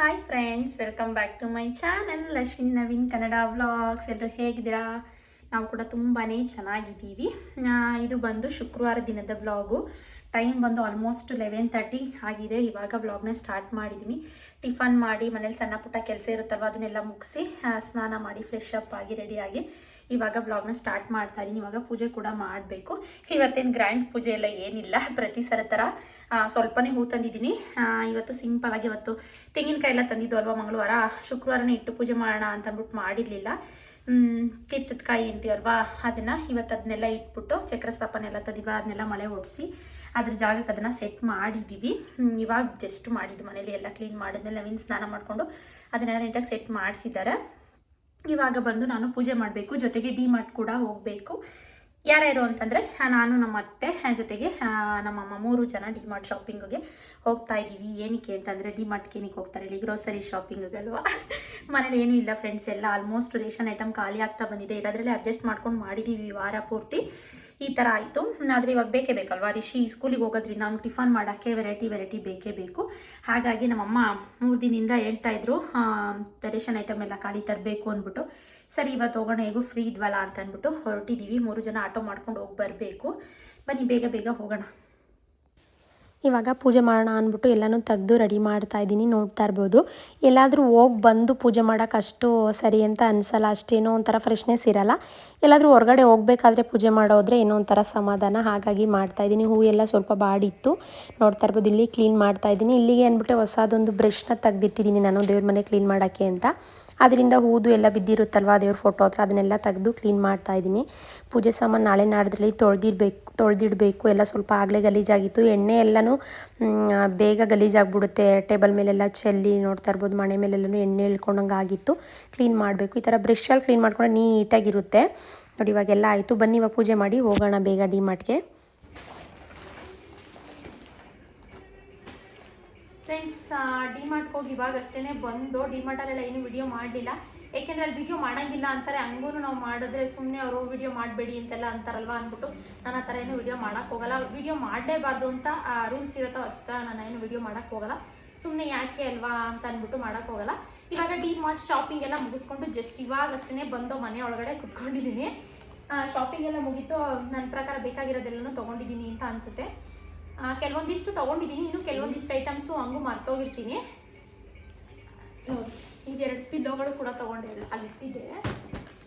Hi friends welcome back to my channel Lakshmi Naveen Kannada vlogs ಎಲ್ಲರೂ ಹೇಗಿದ್ದೀರಾ? ನಾವು ಕೂಡ ತುಂಬಾ ಚೆನ್ನಾಗಿದ್ದೀವಿ. ಇದು ಬಂದು ಶುಕ್ರವಾರ ದಿನದ ವ್ಲಾಗು ಟೈಮ್ ಬಂದು ಆಲ್ಮೋಸ್ಟ್ ಲೆವೆನ್ ತರ್ಟಿ ಆಗಿದೆ. ಇವಾಗ ವ್ಲಾಗ್ನ ಸ್ಟಾರ್ಟ್ ಮಾಡಿದ್ದೀನಿ ಟಿಫನ್ ಮಾಡಿ, ಮನೇಲಿ ಸಣ್ಣ ಪುಟ್ಟ ಕೆಲಸ ಇರುತ್ತಲ್ವ, ಅದನ್ನೆಲ್ಲ ಮುಗಿಸಿ ಸ್ನಾನ ಮಾಡಿ ಫ್ರೆಶ್ ಅಪ್ ಆಗಿ ರೆಡಿಯಾಗಿ ಇವಾಗ ವ್ಲಾಗ್ನ ಸ್ಟಾರ್ಟ್ ಮಾಡ್ತಾ ಇದ್ದೀನಿ. ಇವಾಗ ಪೂಜೆ ಕೂಡ ಮಾಡಬೇಕು. ಇವತ್ತೇನು ಗ್ರ್ಯಾಂಡ್ ಪೂಜೆ ಎಲ್ಲ ಏನಿಲ್ಲ. ಪ್ರತಿ ಸಲ ಥರ ಸ್ವಲ್ಪನೇ ಹೂ ತಂದಿದ್ದೀನಿ. ಇವತ್ತು ಸಿಂಪಲ್ ಇವತ್ತು ತೆಂಗಿನಕಾಯಿ ಎಲ್ಲ ತಂದಿದ್ದು ಅಲ್ವಾ ಮಂಗಳವಾರ? ಶುಕ್ರವಾರನೇ ಇಟ್ಟು ಪೂಜೆ ಮಾಡೋಣ ಅಂತ ಅಂದ್ಬಿಟ್ಟು ಮಾಡಿರಲಿಲ್ಲ. ತೀರ್ಥದ ಕಾಯಿ ಅಂತೀವಲ್ವಾ? ಅದನ್ನು ಇವತ್ತು ಅದನ್ನೆಲ್ಲ ಇಟ್ಬಿಟ್ಟು ಚಕ್ರ ಸ್ಥಾಪನೆ ಎಲ್ಲ ಅದನ್ನೆಲ್ಲ ಮಳೆ ಓಡಿಸಿ ಅದ್ರ ಜಾಗಕ್ಕೆ ಅದನ್ನು ಸೆಟ್ ಮಾಡಿದ್ದೀವಿ ಇವಾಗ ಜಸ್ಟ್ ಮಾಡಿದ್ದು ಮನೇಲಿ ಎಲ್ಲ ಕ್ಲೀನ್ ಮಾಡಿದ್ಮೇಲೆ ನವೀನ್ ಸ್ನಾನ ಮಾಡಿಕೊಂಡು ಅದನ್ನೆಲ್ಲ ನೀಟಾಗಿ ಸೆಟ್ ಮಾಡಿಸಿದ್ದಾರೆ. ಇವಾಗ ಬಂದು ನಾನು ಪೂಜೆ ಮಾಡಬೇಕು, ಜೊತೆಗೆ ಡಿ ಮಾರ್ಟ್ ಕೂಡ ಹೋಗಬೇಕು. ಯಾರ್ಯಾರು ಅಂತಂದರೆ ನಾನು, ನಮ್ಮ ಅತ್ತೆ ಜೊತೆಗೆ ನಮ್ಮಮ್ಮ ಮೂರು ಜನ ಡಿ ಮಾರ್ಟ್ ಶಾಪಿಂಗಿಗೆ ಹೋಗ್ತಾ ಇದ್ದೀವಿ ಏನಕ್ಕೆ ಅಂತಂದರೆ ಡಿ ಮಾರ್ಟ್ಗೆ ಏನಕ್ಕೆ ಹೋಗ್ತಾರೆ ಹೇಳಿ ಗ್ರೋಸರಿ ಶಾಪಿಂಗಿಗೆ ಅಲ್ವಾ? ಮನೇಲಿ ಏನೂ ಇಲ್ಲ ಫ್ರೆಂಡ್ಸ್ ಎಲ್ಲ ಆಲ್ಮೋಸ್ಟ್ ರೇಷನ್ ಐಟಮ್ ಖಾಲಿ ಆಗ್ತಾ ಬಂದಿದೆ. ಇರೋದ್ರಲ್ಲಿ ಅಡ್ಜಸ್ಟ್ ಮಾಡ್ಕೊಂಡು ಮಾಡಿದ್ದೀವಿ ವಾರ ಪೂರ್ತಿ. ಈ ಥರ ಆಯಿತು. ಆದರೆ ಇವಾಗ ಬೇಕೇ ಬೇಕಲ್ವಾ? ರಿಷಿ ಸ್ಕೂಲಿಗೆ ಹೋಗೋದ್ರಿಂದ ಅವ್ನು ಟಿಫನ್ ಮಾಡೋಕ್ಕೆ ವೆರೈಟಿ ವೆರೈಟಿ ಬೇಕೇ ಬೇಕು. ಹಾಗಾಗಿ ನಮ್ಮಮ್ಮ ಮೂರು ದಿನದಿಂದ ಹೇಳ್ತಾ ಇದ್ರು ರೇಷನ್ ಐಟಮ್ ಎಲ್ಲ ಖಾಲಿ ತರಬೇಕು ಅಂದ್ಬಿಟ್ಟು. ಸರಿ ಇವತ್ತು ಹೋಗೋಣ ಹೇಗೂ ಫ್ರೀ ಇದ್ವಲ್ಲ ಅಂತ ಅಂದ್ಬಿಟ್ಟು ಹೊರಟಿದ್ದೀವಿ ಮೂರು ಜನ ಆಟೋ ಮಾಡ್ಕೊಂಡು ಹೋಗಿ ಬರಬೇಕು. ಬನ್ನಿ, ಬೇಗ ಬೇಗ ಹೋಗೋಣ. ಇವಾಗ ಪೂಜೆ ಮಾಡೋಣ ಅಂದ್ಬಿಟ್ಟು ಎಲ್ಲನೂ ತೆಗೆದು ರೆಡಿ ಮಾಡ್ತಾ ಇದ್ದೀನಿ, ನೋಡ್ತಾ ಇರ್ಬೋದು. ಎಲ್ಲಾದರೂ ಹೋಗಿ ಬಂದು ಪೂಜೆ ಮಾಡೋಕೆ ಅಷ್ಟು ಸರಿ ಅಂತ ಅನಿಸಲ್ಲ, ಅಷ್ಟೇನೋ ಒಂಥರ ಫ್ರೆಶ್ನೆಸ್ ಇರಲ್ಲ. ಎಲ್ಲಾದರೂ ಹೊರಗಡೆ ಹೋಗಬೇಕಾದ್ರೆ ಪೂಜೆ ಮಾಡೋದ್ರೆ ಏನೋ ಒಂಥರ ಸಮಾಧಾನ, ಹಾಗಾಗಿ ಮಾಡ್ತಾ ಇದ್ದೀನಿ. ಹೂ ಎಲ್ಲ ಸ್ವಲ್ಪ ಬಾಡಿತ್ತು, ನೋಡ್ತಾ ಇರ್ಬೋದು, ಇಲ್ಲಿ ಕ್ಲೀನ್ ಮಾಡ್ತಾ ಇದ್ದೀನಿ. ಇಲ್ಲಿಗೆ ಅಂದ್ಬಿಟ್ಟು ಹೊಸದೊಂದು ಬ್ರಷ್ನ ತೆಗೆದಿಟ್ಟಿದ್ದೀನಿ ನಾನು ದೇವ್ರ ಮನೆ ಕ್ಲೀನ್ ಮಾಡೋಕ್ಕೆ ಅಂತ. ಅದರಿಂದ ಹೂದು ಎಲ್ಲ ಬಿದ್ದಿರುತ್ತಲ್ವ? ದೇವ್ರ ಫೋಟೋ ಹತ್ರ ಅದನ್ನೆಲ್ಲ ತೆಗೆದು ಕ್ಲೀನ್ ಮಾಡ್ತಾ ಇದ್ದೀನಿ. ಪೂಜೆ ಸಾಮಾನು ನಾಳೆ ನಾಡ್ದ್ರಲ್ಲಿ ತೊಳೆದಿಡ್ಬೇಕು ತೊಳೆದಿಡಬೇಕು. ಎಲ್ಲ ಸ್ವಲ್ಪ ಆಗಲೇ ಗಲೀಜಾಗಿತ್ತು. ಎಣ್ಣೆ ಎಲ್ಲನೂ ಬೇಗ ಗಲೀಜಾಗ್ಬಿಡುತ್ತೆ. ಟೇಬಲ್ ಮೇಲೆಲ್ಲ ಚೆಲ್ಲಿ ನೋಡ್ತಾ ಇರ್ಬೋದು. ಮನೆ ಮೇಲೆಲ್ಲನೂ ಎಣ್ಣೆ ಇಳ್ಕೊಂಡಂಗೆ ಆಗಿತ್ತು. ಕ್ಲೀನ್ ಮಾಡಬೇಕು. ಈ ಥರ ಬ್ರಷಲ್ಲಿ ಕ್ಲೀನ್ ಮಾಡ್ಕೊಂಡ್ರೆ ನೀಟಾಗಿರುತ್ತೆ. ನೋಡಿ, ಇವಾಗೆಲ್ಲ ಆಯಿತು. ಬನ್ನಿ, ಇವಾಗ ಪೂಜೆ ಮಾಡಿ ಹೋಗೋಣ ಬೇಗ ಡಿ ಮಾರ್ಟ್ಗೆ ಫ್ರೆಂಡ್ಸ್ ಡಿ ಮಾರ್ಟ್ಗೆ ಹೋಗಿ ಇವಾಗ ಅಷ್ಟೇ ಬಂದು ಡಿ ಮಾರ್ಟಲ್ಲೆಲ್ಲ ಏನು ವಿಡಿಯೋ ಮಾಡಲಿಲ್ಲ. ಯಾಕೆಂದರೆ ಅಲ್ಲಿ ವಿಡಿಯೋ ಮಾಡೋಂಗಿಲ್ಲ ಅಂತಾರೆ ಹಂಗೂ ನಾವು ಮಾಡಿದ್ರೆ ಸುಮ್ಮನೆ ಅವರು ವಿಡಿಯೋ ಮಾಡಬೇಡಿ ಅಂತೆಲ್ಲ ಅಂತಾರಲ್ವ ಅಂದ್ಬಿಟ್ಟು ನಾನು ಆ ಥರ ಏನು ವಿಡಿಯೋ ಮಾಡೋಕ್ಕೆ ಹೋಗಲ್ಲ. ವಿಡಿಯೋ ಮಾಡಲೇಬಾರ್ದು ಅಂತ ರೂಲ್ಸ್ ಇರುತ್ತೋ ಅಷ್ಟೇ ನಾನು ಏನು ವಿಡಿಯೋ ಮಾಡೋಕ್ಕೆ ಹೋಗಲ್ಲ. ಸುಮ್ಮನೆ ಯಾಕೆ ಅಲ್ವಾ ಅಂತ ಅಂದ್ಬಿಟ್ಟು ಮಾಡೋಕ್ಕೆ ಹೋಗಲ್ಲ. ಇವಾಗ ಡಿ ಮಾರ್ಟ್ ಶಾಪಿಂಗ್ ಎಲ್ಲ ಮುಗಿಸ್ಕೊಂಡು ಜಸ್ಟ್ ಇವಾಗ ಅಷ್ಟೇ ಬಂದು ಮನೆ ಒಳಗಡೆ ಕುತ್ಕೊಂಡಿದ್ದೀನಿ. ಶಾಪಿಂಗ್ ಎಲ್ಲ ಮುಗೀತು. ನನ್ನ ಪ್ರಕಾರ ಬೇಕಾಗಿರೋದೆಲ್ಲನೂ ತೊಗೊಂಡಿದ್ದೀನಿ ಅಂತ ಅನಿಸುತ್ತೆ. ಕೆಲವೊಂದಿಷ್ಟು ತೊಗೊಂಡಿದ್ದೀನಿ. ಇನ್ನು ಕೆಲವೊಂದಿಷ್ಟು ಐಟಮ್ಸು ಹಂಗೂ ಮರ್ತೋಗಿರ್ತೀನಿ. ನೋಡಿ ಎರಡು ಪಿಲ್ಲೋಗಳು ಕೂಡ ತಗೊಂಡೆ. ಅಲ್ಲಿ ಇಟ್ಟಿದ್ದೆ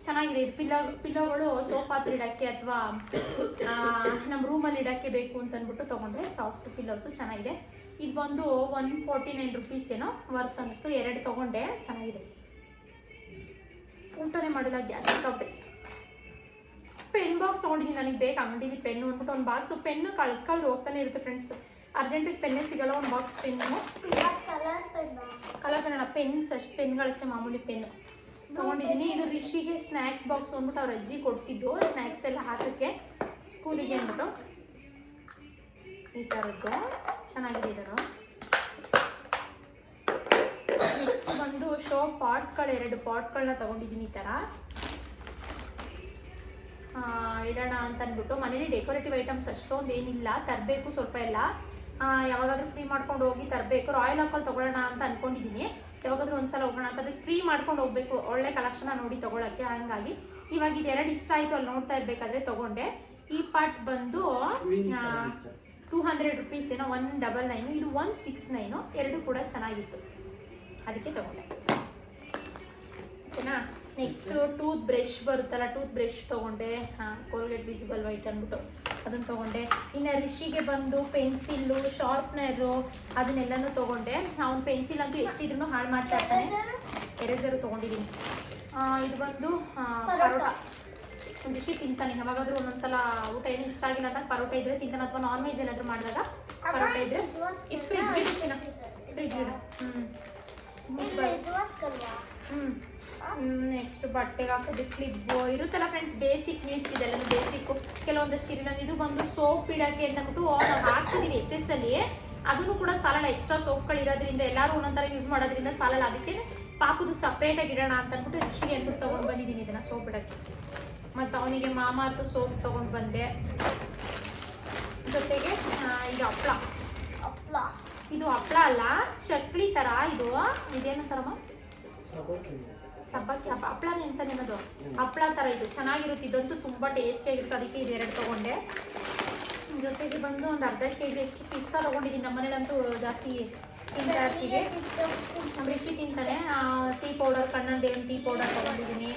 ಚೆನ್ನಾಗಿದೆ. ಇದು ಪಿಲ್ಲೋ ಪಿಲ್ಲೋಗಳು ಸೋಫಾ ಹತ್ರ ಅಥವಾ ನಮ್ಮ ರೂಮಲ್ಲಿ ಇಡೋಕ್ಕೆ ಬೇಕು ಅಂತ ಅಂದ್ಬಿಟ್ಟು ತೊಗೊಂಡ್ರೆ ಸಾಫ್ಟ್ ಪಿಲ್ಲೋಸು ಚೆನ್ನಾಗಿದೆ. ಇದು ಬಂದು ಒನ್ ಫೋರ್ಟಿ ನೈನ್ ರುಪೀಸ್ ಏನೋ ವರ್ತ್ ಅನ್ನಿಸ್ತು. ಎರಡು ತೊಗೊಂಡೆ. ಚೆನ್ನಾಗಿದೆ. ಊಟನೇ ಮಾಡಿಲ್ಲ. ಗ್ಯಾಸ್ ಪೆನ್ ಬಾಕ್ಸ್ ತೊಗೊಂಡಿದ್ದೀನಿ ನನಗೆ ಬೇಕು ಅಂಗಡಿಗೆ ಪೆನ್ನು ಅಂದ್ಬಿಟ್ಟು ಒಂದು ಬಾಕ್ಸು ಪೆನ್ನು ಕಳೆದು ಕಳೆದು ಹೋಗ್ತಾನೆ ಇರುತ್ತೆ ಫ್ರೆಂಡ್ಸ್ ಅರ್ಜೆಂಟಿಗೆ ಪೆನ್ನೇ ಸಿಗಲ್ಲ, ಒಂದು box pen colour Kannada pens ಅಷ್ಟು ಪೆನ್ಗಳಷ್ಟೇ ಮಾಮೂಲಿ ಪೆನ್ನು ತೊಗೊಂಡಿದ್ದೀನಿ ಇದು ರಿಷಿಗೆ ಸ್ನ್ಯಾಕ್ಸ್ ಬಾಕ್ಸ್ ಅಂದ್ಬಿಟ್ಟು ಅವ್ರ ಅಜ್ಜಿ ಕೊಡಿಸಿದ್ದು ಸ್ನ್ಯಾಕ್ಸ್ ಎಲ್ಲ ಹಾಕೋಕ್ಕೆ ಸ್ಕೂಲಿಗೆ ಅಂದ್ಬಿಟ್ಟು. ಈ ಥರದ್ದು ಚೆನ್ನಾಗಿದೆ ನೆಕ್ಸ್ಟ್ ಬಂದು ಶೋ ಪಾಟ್ಗಳು ಎರಡು ಪಾಟ್ಗಳನ್ನ ತೊಗೊಂಡಿದ್ದೀನಿ ಈ ಥರ ಇಡೋಣ ಅಂತ ಅಂದ್ಬಿಟ್ಟು ಮನೇಲಿ ಡೆಕೋರೇಟಿವ್ ಐಟಮ್ಸ್ ಅಷ್ಟೊಂದು ಏನಿಲ್ಲ ತರಬೇಕು ಸ್ವಲ್ಪ ಎಲ್ಲ. ಯಾವಾಗಾದ್ರೂ ಫ್ರೀ ಮಾಡ್ಕೊಂಡು ಹೋಗಿ ತರಬೇಕು. ರಾಯಲ್ ಹಾಕಲ್ಲಿ ತೊಗೊಳ್ಳೋಣ ಅಂತ ಅನ್ಕೊಂಡಿದ್ದೀನಿ ಯಾವಾಗಾದ್ರೂ ಒಂದ್ಸಲ ಹೋಗೋಣ ಅಂತ. ಅದಕ್ಕೆ ಫ್ರೀ ಮಾಡ್ಕೊಂಡು ಹೋಗ್ಬೇಕು. ಒಳ್ಳೆ ಕಲೆಕ್ಷನ ನೋಡಿ ತೊಗೊಳಕ್ಕೆ ಹಂಗಾಗಿ. ಇವಾಗ ಇದು ಎರಡು ಇಷ್ಟ ಆಯಿತು ಅಲ್ಲಿ ನೋಡ್ತಾ ಇರಬೇಕಾದ್ರೆ ತೊಗೊಂಡೆ. ಈ ಪಾರ್ಟ್ ಬಂದು ಟೂ ಹಂಡ್ರೆಡ್ ರುಪೀಸ್ ಏನೋ ಒನ್ ಡಬಲ್ ನೈನು ಇದು ಒನ್ ಸಿಕ್ಸ್ ನೈನು ಎರಡು ಕೂಡ ಚೆನ್ನಾಗಿತ್ತು. ಅದಕ್ಕೆ ತೊಗೊಂಡೆ. ಓಕೆನಾ? ನೆಕ್ಸ್ಟ್ ಟೂತ್ ಬ್ರಷ್ ಬರುತ್ತಲ್ಲ ಟೂತ್ ಬ್ರಷ್ ತಗೊಂಡೆ. ಹಾಂ ಕೋಲ್ಗೇಟ್ ವಿಸಿಬಲ್ ವೈಟ್ ಅಂದ್ಬಿಟ್ಟು ಅದನ್ನು ತಗೊಂಡೆ. ಇನ್ನು ರಿಷಿಗೆ ಬಂದು ಪೆನ್ಸಿಲ್ಲು ಶಾರ್ಪ್ನರು ಅದನ್ನೆಲ್ಲನೂ ತಗೊಂಡೆ. ಅವ್ನು ಪೆನ್ಸಿಲ್ ಅಂತೂ ಎಷ್ಟಿದ್ರು ಹಾಳು ಮಾಡ್ತಾ ಇರ್ತಾನೆ. ಎರೇಸರ್ ತಗೊಂಡಿದ್ದೀನಿ ಆ, ಇದು ಬಂದು ಪರೋಟ. ಒಂದು ರಿಷಿ ತಿಂತಾನೆ. ಯಾವಾಗಾದ್ರೂ ಒಂದೊಂದ್ಸಲ ಊಟ ಏನು ಇಷ್ಟ ಆಗಿಲ್ಲ ಅಂತ ಪರೋಟ ಇದ್ರೆ ತಿಂತಾನೆ. ಅಥವಾ ನಾನ್ ವೆಜ್ ಏನಾದರೂ ಮಾಡಿದಾಗ ಪರೋಟ ಇದ್ರೆ. ಫ್ರಿಡ್ಜ್ ಫ್ರಿಜ್ ಫ್ರಿಜ್ ಹ್ಞೂ ನೆಕ್ಸ್ಟ್ ಬಟ್ಟೆಗೆ ಹಾಕೋದು ಕ್ಲಿಪ್ಪು ಇರುತ್ತಲ್ಲ ಫ್ರೆಂಡ್ಸ್ ಬೇಸಿಕ್ ನೀಡ್ಸ್ ಇದೆಲ್ಲ ಬೇಸಿಕ್ಕು ಕೆಲವೊಂದಷ್ಟು ಇರಲಿಲ್ಲ ಇದು ಬಂದು ಸೋಪ್ ಇಡೋಕ್ಕೆ ಅಂತ ಅಂದ್ಬಿಟ್ಟು ಹಾಕ್ಸಿದ್ದೀವಿ ಎಸ್ ಎಸ್ ಅಲ್ಲಿ. ಅದನ್ನು ಕೂಡ ಸಾಲಲ್ಲ ಎಕ್ಸ್ಟ್ರಾ ಸೋಪ್ಗಳು ಇರೋದ್ರಿಂದ ಎಲ್ಲರೂ ಒಂದೊಂಥರ ಯೂಸ್ ಮಾಡೋದ್ರಿಂದ ಸಾಲಲ್ಲ ಅದಕ್ಕೆ ಪಾಪುದು ಸಪ್ರೇಟಾಗಿ ಇಡೋಣ ಅಂತ ಅಂದ್ಬಿಟ್ಟು ರಿಷಿಗೆ ಅಂದ್ಬಿಟ್ಟು ತೊಗೊಂಡು ಬಂದಿದ್ದೀನಿ ಇದನ್ನು ಸೋಪ್ ಇಡೋಕ್ಕೆ. ಮತ್ತು ಅವನಿಗೆ ಮಾಮಾರ್ತು ಸೋಪ್ ತೊಗೊಂಡು ಬಂದೆ. ಜೊತೆಗೆ ಈಗ ಹಪ್ಪಳ ಹಪ್ಪಳ ಇದು ಹಪ್ಪಳ ಅಲ್ಲ ಚಕ್ಲಿ ತರ ಇದು ಇದೇನಂತಾರಮ್ಮ ಸಬ್ಬಕ್ಕಿ. ಹಬ್ಬ ಹಪ್ಪಳ ಅಂತ ನಿಮ್ಮದು. ಹಪ್ಪಳ ತರ ಇದು ಚೆನ್ನಾಗಿರುತ್ತೆ. ಇದಂತೂ ತುಂಬಾ ಟೇಸ್ಟಿ ಆಗಿರುತ್ತೆ. ಅದಕ್ಕೆ ಇದೆರಡು ಎರಡು ತಗೊಂಡೆ ಜೊತೆಗೆ ಬಂದು ಒಂದು ಅರ್ಧ ಕೆ ಜಿ ಎಷ್ಟು ಪಿಸ್ತಾ ತಗೊಂಡಿದ್ದೀನಿ. ನಮ್ಮ ಮನೇಲಂತೂ ಜಾಸ್ತಿ ತಿಂತಾ ಇರ್ತೀವಿ. ನಮ್ಮ ರಿಷಿ ತಿಂತಾನೆ. ಟೀ ಪೌಡರ್ ಕಣ್ಣಂದೇನು ಟೀ ಪೌಡರ್ ತಗೊಂಡಿದ್ದೀನಿ.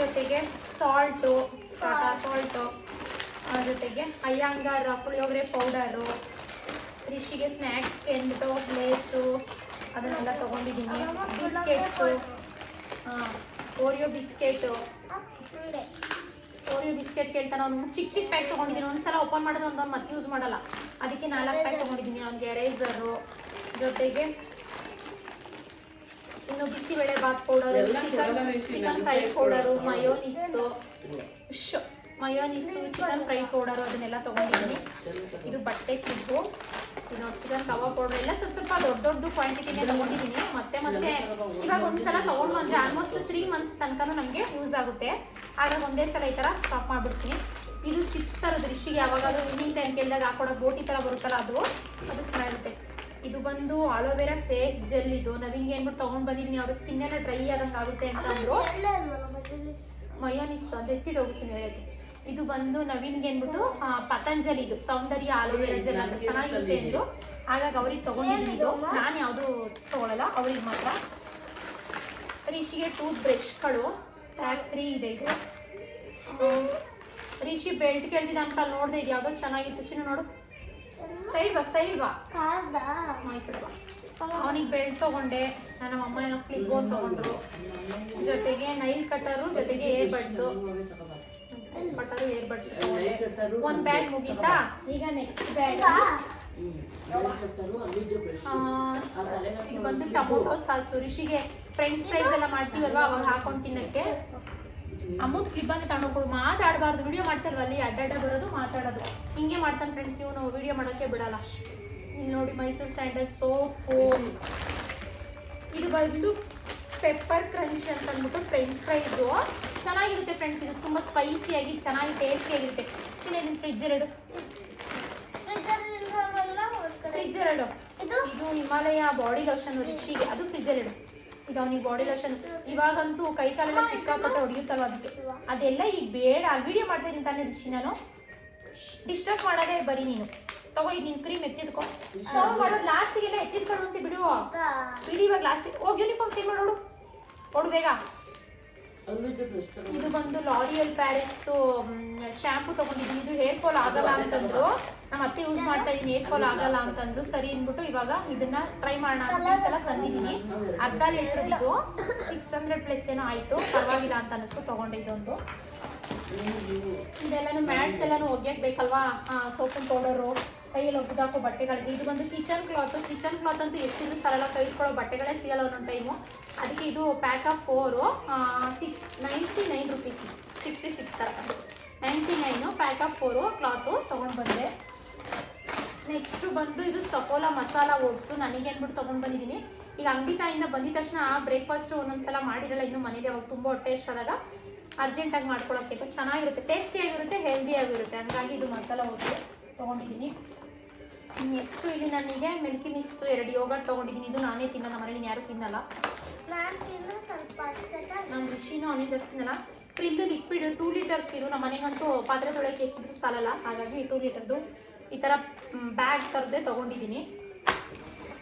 ಜೊತೆಗೆ ಸಾಲ್ಟು ಸಾಲ್ಟು ಜೊತೆಗೆ ಅಯ್ಯಂಗಾರ ಪುಳಿಯೋಗರೆ ಪೌಡರು. ರಿಷಿಗೆ ಸ್ನ್ಯಾಕ್ಸ್ಗೆ ಎಂಟು ಲೇಸು ಅದನ್ನೆಲ್ಲ ತೊಗೊಂಡಿದ್ದೀನಿ. Biscuits Oreo biscuit Oreo biscuit ಕೇಳ್ತಾನೆ ಅವ್ನು. ಚಿಕ್ಕ ಚಿಕ್ಕ ಪ್ಯಾಕ್ ತೊಗೊಂಡಿದ್ದೀನಿ. ಒಂದ್ಸಲ ಓಪನ್ ಮಾಡಿದ್ರೆ ಒಂದೊಂದು ಮತ್ತೆ ಯೂಸ್ ಮಾಡಲ್ಲ. ಅದಕ್ಕೆ ನಾಲ್ಕು ಪ್ಯಾಕ್ ತೊಗೊಂಡಿದ್ದೀನಿ. ಅವ್ನಿಗೆ ಎರೇಸರು ಜೊತೆಗೆ ಇನ್ನು bisibele bath powder chicken chicken fry powder mayonnaise ಶ್ ಮಯೋನಿಸ್ಸು ಚಿಕನ್ ಫ್ರೈ ಪೌಡರು ಅದನ್ನೆಲ್ಲ ತೊಗೊಂಡಿದ್ದೀನಿ. ಇದು ಬಟ್ಟೆ ಕ್ಲಿಪ್ಪು ಇನ್ನು ಚಿಕನ್ ಕಬಾಬ್ ಪೌಡರ್ ಎಲ್ಲ ಸ್ವಲ್ಪ ಸ್ವಲ್ಪ ದೊಡ್ಡ ದೊಡ್ಡ ಕ್ವಾಂಟಿಟಿನೇ ತೊಗೊಂಡಿದ್ದೀನಿ ಮತ್ತೆ ಮತ್ತೆ ಇವಾಗ ಒಂದ್ಸಲ ತಗೊಂಡು ಬಂದರೆ ಆಲ್ಮೋಸ್ಟ್ ತ್ರೀ ಮಂತ್ಸ್ ತನಕನೂ ನಮಗೆ ಯೂಸ್ ಆಗುತ್ತೆ. ಹಾಗಾಗಿ ಒಂದೇ ಸಲ ಈ ಥರ ಸ್ಟಾಪ್ ಮಾಡಿಬಿಡ್ತೀನಿ. ಇದು ಚಿಪ್ಸ್ ಥರ ರಿಷಿಗೆ ಯಾವಾಗಾದ್ರೂ ಈವ್ನಿಂಗ್ ಟೈಮ್ ಕೇಳಿದಾಗ ಹಾಕೊಡೋ ಬೋಟಿ ಥರ ಬರುತ್ತಲ್ಲ ಅದು ಅದು ಚೆನ್ನಾಗಿರುತ್ತೆ. ಇದು ಬಂದು ಆಲೋವೆರಾ ಫೇಸ್ ಜೆಲ್ ಇದು. ನವೀನ್ಗೆ ಏನ್ಬಿಟ್ಟು ತೊಗೊಂಡು ಬಂದಿದ್ದೀನಿ ಅವ್ರ ಸ್ಕಿನ್ ಎಲ್ಲ ಡ್ರೈ ಆದಂಗೆ ಆಗುತ್ತೆ ಅಂತ ಅಂದರು. ಮಯೋನಿಸ್ ಅದು ಎತ್ತಿಟ್ಟು ಚೆನ್ನಾಗಿ ಇದು ಬಂದು ನವೀನ್ಗೆ ಏನ್ಬಿಟ್ಟು ಆ, ಪತಂಜಲಿ ಇದು ಸೌಂದರ್ಯ ಆಲೋವೆರಾ ಜೆಲ್ ಅಂತ ಚೆನ್ನಾಗಿರುತ್ತೆ ಅಂದ್ರು ಹಾಗಾಗಿ ಅವ್ರಿಗೆ ತೊಗೊಂಡಿದ್ದೀನಿ ಇದು. ನಾನು ಯಾವುದು ತೊಗೊಳಲ್ಲ ಅವ್ರಿಗೆ ಮಾತ್ರ. ರಿಷಿಗೆ ಟೂತ್ ಬ್ರಷ್ಗಳು ಪ್ಯಾಕ್ ತ್ರೀ ಇದೆ. ಇದು ರಿಷಿ ಬೆಲ್ಟ್ ಕೇಳ್ತಿದ್ದ ಅಂತ ಅಲ್ಲಿ ನೋಡಿದೆ ಇದು ಯಾವುದೋ ಚೆನ್ನಾಗಿತ್ತು. ಚಿನ್ನ ನೋಡು. ಸೈಡ್ ಬಾ ಸೈಡ್ ಬಾ ಅವನಿಗೆ ಬೆಲ್ಟ್ ತಗೊಂಡೆ. ನಮ್ಮ ಅಮ್ಮ ಏನೋ ಫ್ಲಿಪ್ ಬೋನ್ ತಗೊಂಡ್ರು. ಜೊತೆಗೆ ನೈಲ್ ಕಟ್ಟರು ಜೊತೆಗೆ air buds nail cutter air buds ಒಂದ್ ಬ್ಯಾಗ್ ಮುಗೀತಾ? ಈಗ ನೆಕ್ಸ್ಟ್ ಬ್ಯಾಗ್ ಇದು ಬಂದು ಟೊಮೊಟೊ ಸಾಸು. ರಿಷಿಗೆ ಫ್ರೆಂಚ್ ಫ್ರೈಸ್ ಎಲ್ಲ ಮಾಡ್ತೀವಲ್ವಾ? ಅವಾಗ ಹಾಕೊಂಡು ತಿನ್ನಕ್ಕೆ. ಅಮ್ಮದ ಕ್ಲಿಪ್ ಅಂತ ತಗೊಂಡು ಮಾತಾಡಬಾರ್ದು. ವಿಡಿಯೋ ಮಾಡ್ತಾರಲ್ವ ಅಲ್ಲಿ? ಅಡ್ಡಾಡ ಬರೋದು ಮಾತಾಡೋದು. ಹಿಂಗೆ ಮಾಡ್ತಾನೆ ಫ್ರೆಂಡ್ಸ್ ಇವನು. ವಿಡಿಯೋ ಮಾಡೋಕ್ಕೆ ಬಿಡಲ್ಲ. ಇಲ್ಲಿ ನೋಡಿ ಮೈಸೂರು ಸ್ಯಾಂಡಲ್ ಸೋಪು. ಇದು ಬಂದು ಪೆಪ್ಪರ್ ಕ್ರಂಚ್ ಅಂತ ಅಂದ್ಬಿಟ್ಟು ಫ್ರೆಂಚ್ ಫ್ರೈಸು ಚೆನ್ನಾಗಿರುತ್ತೆ ಫ್ರೆಂಡ್ಸ್ ಇದು ತುಂಬ ಸ್ಪೈಸಿಯಾಗಿ ಚೆನ್ನಾಗಿ ಟೇಸ್ಟಿಯಾಗಿರುತ್ತೆ ಚಿನ್ನ ಇದನ್ನ ಫ್ರಿಜ್ ಎರಡು ಫ್ರಿಜ್ ಎರಡು ಇದು? ಇದು ಹಿಮಾಲಯ ಬಾಡಿ ಲೋಷನ್ ರಿಷಿಗೆ ಅದು ಫ್ರಿಜ್ ಎರಡು ಇದು ಅವನಿಗೆ ಬಾಡಿ ಲೋಷನ್ ಇವಾಗಂತೂ ಕೈ ಕಾಲೆಲ್ಲ ಸಿಕ್ಕಾಪಟ್ಟೆ ಹೊಡಿಯುತ್ತಲ್ವ ಅದಕ್ಕೆ. ಅದೆಲ್ಲ ಈಗ ಬೇಡ. ಅಲ್ಲಿ ವಿಡಿಯೋ ಮಾಡ್ತಾ ಇದ್ದೀನಿ ತಾನೇ ಋಷಿ ನಾನು. ಡಿಸ್ಟರ್ಬ್ ಮಾಡೋದೇ ಬರೀ ನೀನು. ತಗೋ ಈಗ ನೀನು ಕ್ರೀಮ್ ಎತ್ತಿಡ್ಕೊ ಸರ್ವ್ ಮಾಡೋದು ಲಾಸ್ಟಿಗೆಲ್ಲ ಎತ್ತಿಡ್ಕೊಂಡು ಅಂತ ಬಿಡು. ಬಿಡಿ ಇವಾಗ ಲಾಸ್ಟಿಗೆ ಹೋಗಿ ಯೂನಿಫಾರ್ಮ್ ಚೇಂಜ್ ಮಾಡೋಡು. ಕೊಡು ಬೇಗ. ಇದು ಬಂದು ಲಾರಿಯಲ್ ಪ್ಯಾರಿಸ್ದು ಶಾಂಪು ತಗೊಂಡಿದ್ದೀನಿ. ಇದು ಹೇರ್ ಫಾಲ್ ಆಗಲ್ಲ ಅಂತಂದ್ರು. ನಮ್ಮ ಅತ್ತೆ ಯೂಸ್ ಮಾಡ್ತಾ ಇದೀನಿ ಹೇರ್ ಫಾಲ್ ಆಗಲ್ಲ ಅಂತಂದ್ರು. ಸರಿ ಅಂದ್ಬಿಟ್ಟು ಇವಾಗ ಇದನ್ನ ಟ್ರೈ ಮಾಡೋಣ ಅಂತ ಸಲ ತಂದಿದ್ದೀನಿ. ಅರ್ಧ ಲೀಟರ್ ಇದು. ಸಿಕ್ಸ್ ಹಂಡ್ರೆಡ್ ಪ್ಲಸ್ ಏನೋ ಆಯ್ತು. ಪರವಾಗಿಲ್ಲ ಅಂತ ಅನಿಸ್ತು ತಗೊಂಡಿದ್ದೊಂದು ಇದೆಲ್ಲಾನು ಮ್ಯಾಟ್ಸ್ ಎಲ್ಲಾನು ಒಗ್ಯಕ್ಕೆ ಬೇಕಲ್ವಾ? ಸೋಪಿನ ಪೌಡರು ಕೈಯಲ್ಲಿ ಒಗ್ದಾಕೋ ಬಟ್ಟೆಗಳಿಗೆ. ಇದು ಬಂದು ಕಿಚನ್ ಕ್ಲಾತ್ ಕಿಚನ್ ಕ್ಲಾತ್ ಅಂತೂ ಎಷ್ಟಿದ್ರು ಸರಳ ಕೈ ಇಟ್ಕೊಳ್ಳೋ ಬಟ್ಟೆಗಳೇ ಸಿಗಲ್ಲ ಒಂದೊಂದು ಟೈಮು ಅದಕ್ಕೆ ಇದು pack of four six ninety nine rupees sixty six ಥರ ninety nine pack of four cloth ತೊಗೊಂಡು ಬಂದೆ. ನೆಕ್ಸ್ಟು ಬಂದು ಇದು ಸಫೋಲಾ ಮಸಾಲ ಓಟ್ಸು. ನನಗೆ ಅಂದ್ಬಿಟ್ಟು ತೊಗೊಂಡು ಬಂದಿದ್ದೀನಿ. ಈಗ ಅಂಗಡಿ ತಾಯಿಂದ ಬಂದಿದ ತಕ್ಷಣ ಬ್ರೇಕ್ಫಾಸ್ಟು ಒಂದೊಂದು ಸಲ ಮಾಡಿರಲ್ಲ ಇನ್ನು ಮನೇಲಿ, ಅವಾಗ ತುಂಬ ಹೊಟ್ಟೆ ಇಷ್ಟಾದಾಗ ಅರ್ಜೆಂಟಾಗಿ ಮಾಡ್ಕೊಳಕ್ಕೆ. ಚೆನ್ನಾಗಿರುತ್ತೆ ಟೇಸ್ಟಿಯಾಗಿರುತ್ತೆ ಹೆಲ್ದಿಯಾಗಿರುತ್ತೆ ಹಂಗಾಗಿ ಇದು ಮಸಾಲ ಓಟ್ಸು ತೊಗೊಂಡಿದ್ದೀನಿ. ನೆಕ್ಸ್ಟು ಇಲ್ಲಿ ನನಗೆ ಮಿಲ್ಕಿ ಮಿಸ್ಟ್ ಎರಡು ಯೋಗರ್ಟ್ ತೊಗೊಂಡಿದ್ದೀನಿ. ಇದು ನಾನೇ ತಿನ್ನಲ್ಲ. ಮನೇಲಿ ಯಾರು ತಿನ್ನಲ್ಲ. ನಾನು ತಿನ್ನೋ ಸ್ವಲ್ಪ ನಾನು ರಿಷಿನೂ ಅವನೇ ಜಾಸ್ತಿ ತಿನ್ನಲ್ಲ. ಲಿಕ್ವಿಡ್ ಟೂ ಲೀಟರ್ಸ್ ಇದು ನಮ್ಮ ಮನೆಗಂತೂ ಪಾತ್ರೆ ತೊಳೆಯೋಕ್ಕೆ ಎಷ್ಟಿದ್ರು ಸಾಲಲ್ಲ. ಹಾಗಾಗಿ ಟೂ ಲೀಟರ್ದು ಈ ಥರ ಬ್ಯಾಗ್ ಥರದ್ದೇ ತೊಗೊಂಡಿದ್ದೀನಿ.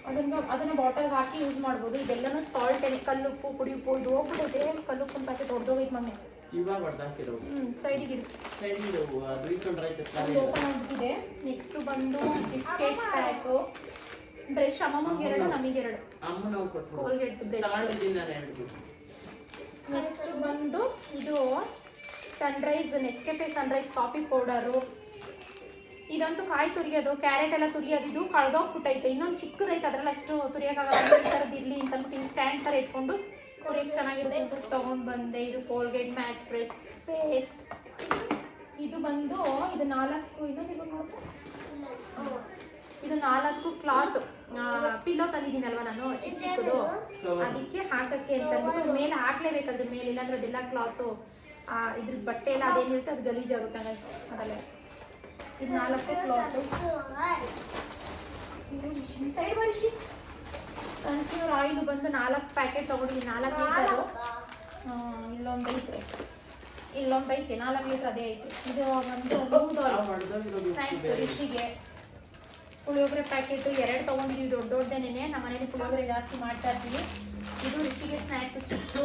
ಅದನ್ನು ಅದನ್ನು ಬಾಟಲ್ ಹಾಕಿ ಯೂಸ್ ಮಾಡ್ಬೋದು. ಇದೆಲ್ಲನೂ ಸಾಲ್ಟ್ ಎಲ್ಲಿ ಕಲ್ಲುಪ್ಪು ಪುಡಿ ಉಪ್ಪು. ಇದು ಹೋಗ್ಬಿಟ್ಟೈತೆ ಕಲ್ಲುಪ್ಪಿನ ಪ್ಯಾಕೆಟ್ ಹೊಡೆದೋಗೈತೆ ಮಮ್ಮಿ. ಇವಾಗ ಹೊಡೆದಾಕಿರೋ ಸೈಡಿಗೆ ಇಡು ಅದು ಇಟ್ಕೊಂಡ್ರೆ ಆಯ್ತು ಓಪನ್ ಆಗಿಬಿಟ್ಟಿದೆ. ನೆಕ್ಸ್ಟು ಬಂದು ಬಿಸ್ಕೆಟ್ ಪ್ಯಾಕು ಬ್ರಷ್ ಅಮ್ಮಮ್ಮಗೆ ಎರಡು ನಮಗೆರಡು ಅಮ್ಮ ನಾವು ಕೊಟ್ಟು ಬ್ರಷ್ ತಗೊಂಡಿದ್ದೀನಿ ಎರಡು ನೆಕ್ಸ್ಟ್ ಬಂದು ಇದು Sunrise Nescafe Sunrise coffee powder ಇದಂತೂ ಕಾಯಿ ತುರಿಯೋದು ಕ್ಯಾರೆಟ್ ಎಲ್ಲ ತುರಿಯೋದು ಇದು ಕಳೆದೋಗ್ಬಿಟ್ಟೈತೆ. ಇನ್ನೊಂದು ಚಿಕ್ಕದೈತೆ ಅದ್ರಲ್ಲಿ ಅಷ್ಟು ತುರಿಯೋಕ್ಕಾಗಲ್ಲ. ಈ ಥರದ್ದು ಇರಲಿ ಅಂತ ಸ್ಟ್ಯಾಂಡ್ ಥರ ಇಟ್ಕೊಂಡು ಚೆನ್ನಾಗಿರುತ್ತೆ ಅಂತ ತೊಗೊಂಡು ಬಂದೆ. ಇದು ಕೋಲ್ಗೇಟ್ ಮ್ಯಾಕ್ಸ್ ಪ್ರೆಸ್ ಪೇಸ್ಟ್. ಇದು ಬಂದು, ಇದು ನಾಲ್ಕು, ಇನ್ನೊಂದು ಇದು ನಾಲ್ಕು ಕ್ಲಾತ್. ಪಿಲ್ಲೋ ತಂದಿದ್ದೀನಲ್ವ ನಾನು, ಚಿಕ್ಕ ಚಿಕ್ಕದು. ಅದಕ್ಕೆ ಹಾಕಕ್ಕೆ ಅಂತ ಅಂದ್ಬಿಟ್ಟು ಮೇಲೆ ಹಾಕ್ಲೇಬೇಕು ಮೇಲೆ, ಇಲ್ಲಾಂದ್ರೆ ಅದೆಲ್ಲ ಕ್ಲಾತು. ಇದ್ರ ಬಟ್ಟೆ ಎಲ್ಲ ಅದೇನಿರುತ್ತೆ ಅದು ಗಲೀಜಾಗುತ್ತೆ ಅದಲ್ಲ ಇದು ನಾಲ್ಕು ಕ್ಲಾತು. ಸೈಡ್ ಬರಿಸಿ ಸನ್ಫ್ಲವರ್ ಆಯಿಲ್ ಬಂದು ನಾಲ್ಕು ಪ್ಯಾಕೆಟ್ ತೊಗೊಂಡಿದ್ದೀನಿ ನಾಲ್ಕು ಲೀಟರ್ ಇಲ್ಲೊಂದು ಐತೆ. ಇಲ್ಲೊಂದು ಐತೆ ನಾಲ್ಕು ಲೀಟ್ರ್ ಅದೇ ಐತೆ. ಇದು ಒಂದು ಸ್ನ್ಯಾಕ್ಸ್ ರಿಷಿಗೆ ಪುಳಿಯೋಗರೆ ಪ್ಯಾಕೆಟು ಎರಡು ತೊಗೊಂಡಿದ್ದೀವಿ ದೊಡ್ಡ ದೊಡ್ಡದೇನೆ ನಮ್ಮ ಮನೇಲಿ ಪುಳಿಯೋಗರೆ ಜಾಸ್ತಿ ಮಾಡ್ತಾ ಇರ್ತೀವಿ ಇದು ರಿಷಿಗೆ ಸ್ನ್ಯಾಕ್ಸ್ ಚಿಕ್ಕು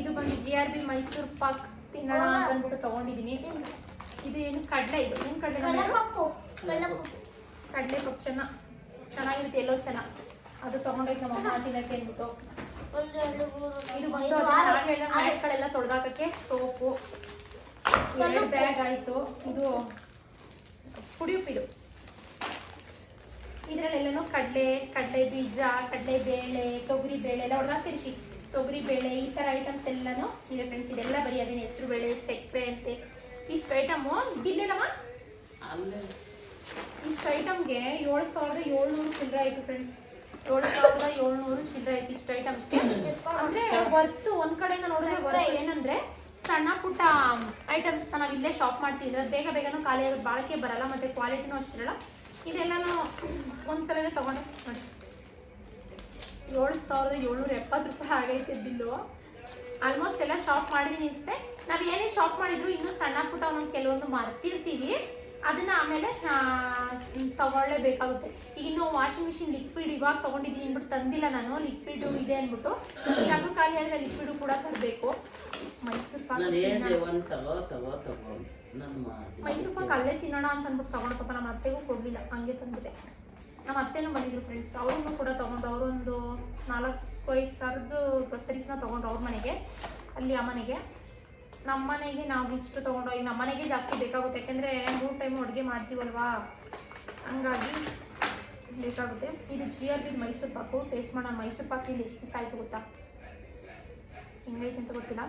ಇದು ಬಂದು G R B Mysore pak ತಿನ್ನೋಣ ಅಂತ ಅಂದ್ಬಿಟ್ಟು ತೊಗೊಂಡಿದ್ದೀನಿ. ಇದು ಏನು ಕಡಲೆ ಇದು. ಏನು ಕಡಲೆ ಕಡಲೆ ಪಕ್ಕ ಚೆನ್ನ ಚೆನ್ನಾಗಿರುತ್ತೆ ಎಲ್ಲೋ ಚೆನ್ನ ಅದು ತಗೊಂಡೋಗಿ ನಮ್ಮ ಅಮ್ಮ ತಿನ್ನಕ್ಕೆ ಅಂದ್ಬಿಟ್ಟು. ಒಂದು ಎರಡು ಮೂರು ಇದು ಬಂದು ಐದು, ತೊಡ್ದಾಕಕ್ಕೆ ಮ್ಯಾಟ್ಗಳೆಲ್ಲ ಸೋಪು ಎರಡು ಬ್ಯಾಗ್ ಆಯ್ತು. ಇದು ಪುಡಿ ಇದು ಇದರಲ್ಲೆಲ್ಲನೂ ಕಡಲೆ ಕಡಲೆ ಬೀಜ ಕಡಲೆ ಬೇಳೆ ತೊಗರಿ ಬೇಳೆ ಎಲ್ಲ ಹೊಡೆದಾಕ್ತಿರಿಸಿ ತೊಗರಿ ಬೇಳೆ ಈ ಥರ ಐಟಮ್ಸ್ ಎಲ್ಲನೂ ಇದೆ ಫ್ರೆಂಡ್ಸ್ ಇದೆಲ್ಲ ಬರೀ ಅದೇನು ಹೆಸರು ಬೇಳೆ ಸಕ್ಕರೆ ಅಂತೆ. ಇಷ್ಟು ಐಟಮು ಬಿಲ್ಲೇನಮ್ಮ ಇಷ್ಟು ಐಟಮ್ಗೆ ಏಳು ಸಾವಿರದ ಏಳ್ನೂರು ಚಿಲ್ಲರೆ ಆಯಿತು ಫ್ರೆಂಡ್ಸ್ ಏಳು ಸಾವಿರದ ಏಳ್ನೂರು ಚಿಲ್ಲರೆ ಐತಿ ಇಷ್ಟು ಐಟಮ್ಸ್ಗೆ ಅಂದರೆ ವರ್ತು ಒಂದು ಕಡೆಯಿಂದ ನೋಡಿದ್ರೆ ವರ್ತು ಏನಂದರೆ ಸಣ್ಣ ಪುಟ್ಟ ಐಟಮ್ಸ್ ನಾವು ಇಲ್ಲೇ ಶಾಪ್ ಮಾಡ್ತೀವಿ. ಅಂದ್ರೆ ಬೇಗ ಬೇಗನೂ ಖಾಲಿ ಆಗೋದು ಬಾಳಿಕೆ ಬರಲ್ಲ ಮತ್ತೆ ಕ್ವಾಲಿಟಿನೂ ಅಷ್ಟಿರಲ್ಲ. ಇದೆಲ್ಲನೂ ಒಂದ್ಸಲನೇ ತೊಗೊಂಡು ನೋಡಿ. ಏಳು ಸಾವಿರದ ಏಳ್ನೂರ ಎಪ್ಪತ್ತು ರೂಪಾಯಿ ಆಗೈತೆ ಬಿಲ್ಲು. ಆಲ್ಮೋಸ್ಟ್ ಎಲ್ಲ ಶಾಪ್ ಮಾಡಿದೀನಿ ಅನಿಸುತ್ತೆ ನಾವು ಏನೇ ಶಾಪ್ ಮಾಡಿದ್ರು ಇನ್ನೂ ಸಣ್ಣ ಪುಟ್ಟ ಒಂದೊಂದು ಕೆಲವೊಂದು ಮರ್ತಿರ್ತೀವಿ ಅದನ್ನ ಆಮೇಲೆ ತಗೊಳ್ಳೇಬೇಕಾಗುತ್ತೆ. ಈಗ ಇನ್ನು ವಾಷಿಂಗ್ ಮಿಷಿನ್ ಲಿಕ್ವಿಡ್ ಇವಾಗ ತೊಗೊಂಡಿದ್ದೀನಿ ಅಂದ್ಬಿಟ್ಟು ತಂದಿಲ್ಲ ನಾನು. ಲಿಕ್ವಿಡ್ ಇದೆ ಅಂದ್ಬಿಟ್ಟು. ಈಗ ಅದು ಖಾಲಿ ಆದರೆ ಲಿಕ್ವಿಡು ಕೂಡ ತರಬೇಕು ಮೈಸೂರು ಪಾಕ್ ಮೈಸೂರು ಪಾಕ್ ಅಲ್ಲೇ ತಿನ್ನೋಣ ಅಂತ ಅಂದ್ಬಿಟ್ಟು ತೊಗೊಂಡು ಪಾಪ ನಮ್ಮ ಅತ್ತೆಗೂ ಕೊಡಲಿಲ್ಲ. ಹಂಗೆ ತಂದ್ಬಿಟ್ಟೆ ನಮ್ಮ ಅತ್ತೆನೂ ಬಂದಿದ್ರು ಫ್ರೆಂಡ್ಸ್ ಅವ್ರನ್ನೂ ಕೂಡ ತೊಗೊಂಡ್ರು ಅವರೊಂದು ನಾಲ್ಕು ಐದು ಸಾವಿರದ ಗ್ರೊಸರೀಸ್ನ ತೊಗೊಂಡ್ರು ಅವ್ರ ಮನೆಗೆ ಅಲ್ಲಿ ಆ ಮನೆಗೆ. ನಮ್ಮ ಮನೆಗೆ ನಾವು ಇಷ್ಟು ತೊಗೊಂಡೋಗಿ ನಮ್ಮ ಮನೆಗೆ ಜಾಸ್ತಿ ಬೇಕಾಗುತ್ತೆ. ಯಾಕೆಂದರೆ ಮೂರು ಟೈಮ್ ಅಡುಗೆ ಮಾಡ್ತೀವಲ್ವಾ? ಹಂಗಾಗಿ ಬೇಕಾಗುತ್ತೆ. ಇದು G R B Mysore pak. Taste ಮಾಡೋಣ. ಮೈಸೂರು ಪಾಕು ಇಲ್ಲಿ ಎಷ್ಟು ದಿವಸ ಆಯಿತು ಗೊತ್ತಾ? ಹೆಂಗೈತೆ ಅಂತ ಗೊತ್ತಿಲ್ಲ.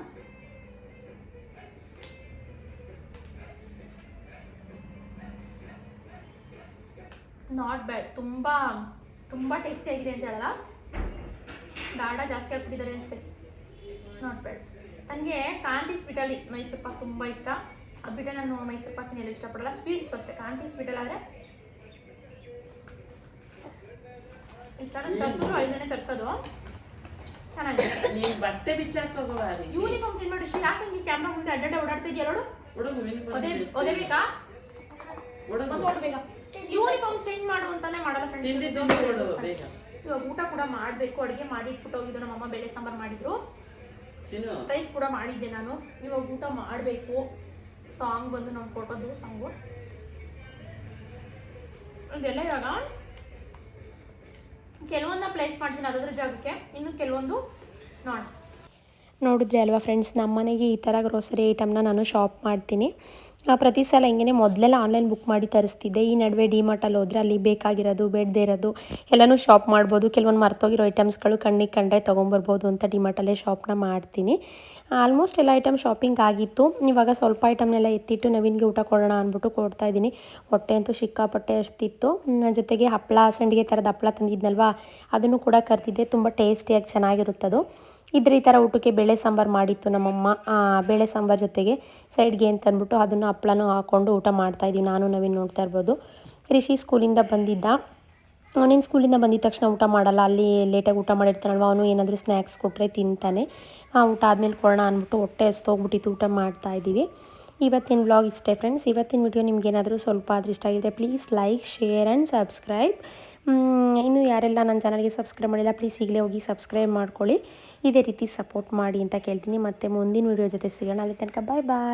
ನಾಟ್ ಬ್ಯಾಡ್ ತುಂಬ ತುಂಬ ಟೇಸ್ಟಿ ಆಗಿದೆ ಅಂತ ಹೇಳಲ್ಲ. ಗಾಢ ಜಾಸ್ತಿ ಹಾಕ್ಬಿಟ್ಟಿದ್ದಾರೆ ಅನಿಸುತ್ತೆ ನಾಟ್ ಬ್ಯಾಡ್ ನನಗೆ ಕಾಂತಿ ಸ್ವೀಟಲ್ಲಿ ಮೈಸೂರು ಪಾಕ್ ತುಂಬ ಇಷ್ಟ. ಅದು ಬಿಟ್ಟರೆ ನಾನು ಮೈಸೂರು ಪಾಕ್ ಎಲ್ಲೂ ಇಷ್ಟಪಡಲ್ಲ. ಸ್ವೀಟ್ಸು ಅಷ್ಟೇ. ಕಾಂತಿ ಸ್ವೀಟಲ್ಲಿ ಆದರೆ ಇಷ್ಟ ನಾನು ತರಿಸೋದು ಅಲ್ಲಿಂದನೇ ತರಿಸೋದು. ಚೆನ್ನಾಗಿದೆ ನೀನು ಬಟ್ಟೆ ಬಿಚ್ಚಾಕೋಗವ ರಿಷಿ. ಯೂನಿಫಾರ್ಮ್ ಚೇಂಜ್ ಮಾಡಿ ಯಾಕೆ ಹಿಂಗೆ ಕ್ಯಾಮ್ರಾ ಮುಂದೆ ಅಡ್ಡಾಡ ಓಡಾಡ್ತಾ ಇದೆಯಾ ನೋಡು? ಒದೆ ಒದೆ ಬೇಕಾ ಹುಡುಗ. ಮತ್ತೆ ಓಡ್ಬೇಕಾ? ಯೂನಿಫಾರ್ಮ್ ಚೇಂಜ್ ಮಾಡು ಅಂತಾನೆ ಮಾಡಲ್ಲ ಫ್ರೆಂಡ್ಸ್ ಇವಾಗ ಊಟ ಕೂಡ ಮಾಡಬೇಕು. ಅಡುಗೆ ಮಾಡಿಟ್ಬಿಟ್ಟು ಹೋಗಿದ್ದು. ನಮ್ಮ ಅಮ್ಮ ಬೇಳೆ ಸಾಂಬಾರು ಮಾಡಿದ್ರು. ಚಿನ್ನು ರೈಸ್ ಕೂಡ ಮಾಡಿದ್ದೆ ನಾನು. ಇವಾಗ ಊಟ ಮಾಡಬೇಕು. ಸಾಂಗ್ ಬಂದು ನಮ್ಮ ಫೋಟೋದು ಸಾಂಗು ಇದೆಲ್ಲ ಇವಾಗ ಕೆಲವೊಂದನ್ನ ಪ್ಲೇಸ್ ಮಾಡ್ತೀನಿ ಅದರ ಜಾಗಕ್ಕೆ. ಇನ್ನು ಕೆಲವೊಂದು ನೋಡಿ. ನೋಡಿದ್ರೆ ಅಲ್ವಾ ಫ್ರೆಂಡ್ಸ್ ನಮ್ಮ ಮನೆಗೆ ಈ ಥರ ಗ್ರೋಸರಿ ಐಟಮ್ನ ನಾನು ಶಾಪ್ ಮಾಡ್ತೀನಿ. ಆ, ಪ್ರತಿ ಸಲ ಹಿಂಗೆ ಮೊದಲೆಲ್ಲ ಆನ್ಲೈನ್ ಬುಕ್ ಮಾಡಿ ತರಿಸ್ತಿದ್ದೆ. ಈ ನಡುವೆ ಡಿಮಾರ್ಟಲ್ಲಿ ಹೋದರೆ ಅಲ್ಲಿ ಬೇಕಾಗಿರೋದು ಬೇಡದೇ ಇರೋದು ಎಲ್ಲನೂ ಶಾಪ್ ಮಾಡ್ಬೋದು. ಕೆಲವೊಂದು ಮರ್ತೋಗಿರೋ ಐಟಮ್ಸ್ಗಳು ಕಣ್ಣಿಗೆ ಕಂಡ್ರೆ ತೊಗೊಂಬರ್ಬೋದು ಅಂತ ಡಿಮಾರ್ಟಲ್ಲೇ ಶಾಪ್ನ ಮಾಡ್ತೀನಿ. ಆಲ್ಮೋಸ್ಟ್ ಎಲ್ಲ ಐಟಮ್ ಶಾಪಿಂಗ್ ಆಗಿತ್ತು. ಇವಾಗ ಸ್ವಲ್ಪ ಐಟಮ್ನೆಲ್ಲ ಎತ್ತಿಟ್ಟು ನವೀನ್ಗೆ ಊಟ ಕೊಡೋಣ ಅಂದ್ಬಿಟ್ಟು ಕೊಡ್ತಾ ಇದ್ದೀನಿ. ಹೊಟ್ಟೆ ಅಂತೂ ಸಿಕ್ಕಾಪಟ್ಟೆ ಅಷ್ಟಿತ್ತು. ಜೊತೆಗೆ ಹಪ್ಪಳ ಸಂಡಿಗೆ ಥರದ ಹಪ್ಪಳ ತಂದಿದ್ನಲ್ವಾ ಅದನ್ನು ಕೂಡ ಕರ್ತಿದ್ದೆ ತುಂಬ ಟೇಸ್ಟಿಯಾಗಿ ಚೆನ್ನಾಗಿರುತ್ತದು. ಇದ್ರ ಈ ಥರ ಊಟಕ್ಕೆ ಬೇಳೆ ಸಾಂಬಾರು ಮಾಡಿತ್ತು ನಮ್ಮಮ್ಮ. ಬೇಳೆ ಸಾಂಬಾರು ಜೊತೆಗೆ ಸೈಡ್ಗೆ ಅಂತ ಅಂದ್ಬಿಟ್ಟು ಅದನ್ನು ಹಪ್ಳನೂ ಹಾಕ್ಕೊಂಡು ಊಟ ಮಾಡ್ತಾಯಿದ್ದೀವಿ ನಾನು, ನವೀನ್ ನೋಡ್ತಾ ಇರ್ಬೋದು. ರಿಷಿ ಸ್ಕೂಲಿಂದ ಬಂದಿದ್ದ. ಅವನೇನು ಸ್ಕೂಲಿಂದ ಬಂದಿದ ತಕ್ಷಣ ಊಟ ಮಾಡಲ್ಲ. ಅಲ್ಲಿ ಲೇಟಾಗಿ ಊಟ ಮಾಡಿರ್ತಾನಲ್ವ? ಅವನು ಏನಾದರೂ ಸ್ನ್ಯಾಕ್ಸ್ ಕೊಟ್ಟರೆ ತಿಂತಾನೆ. ಆ, ಊಟ ಆದಮೇಲೆ ಕೊಡೋಣ ಅಂದ್ಬಿಟ್ಟು ಹೊಟ್ಟೆ ಹಸ್ತೋಗ್ಬಿಟ್ಟಿತ್ತು ಊಟ ಮಾಡ್ತಾ ಇದ್ದೀವಿ. ಇವತ್ತಿನ ವ್ಲಾಗ್ ಇಷ್ಟೇ ಫ್ರೆಂಡ್ಸ್ ಇವತ್ತಿನ ವಿಡಿಯೋ ನಿಮ್ಗೇನಾದರೂ ಸ್ವಲ್ಪ ಆದರೂ ಇಷ್ಟ ಆಗಿದ್ರೆ please like share and subscribe ಇನ್ನು ಯಾರೆಲ್ಲ ನನ್ನ ಚಾನಲ್ಗೆ ಸಬ್ಸ್ಕ್ರೈಬ್ ಮಾಡಿಲ್ಲ ಪ್ಲೀಸ್ ಈಗಲೇ ಹೋಗಿ ಸಬ್ಸ್ಕ್ರೈಬ್ ಮಾಡ್ಕೊಳ್ಳಿ. ಇದೇ ರೀತಿ ಸಪೋರ್ಟ್ ಮಾಡಿ ಅಂತ ಕೇಳ್ತೀನಿ. ಮತ್ತು ಮುಂದಿನ ವಿಡಿಯೋ ಜೊತೆ ಸಿಗೋಣ. ಅಲ್ಲಿ ತನಕ ಬಾಯ್ ಬಾಯ್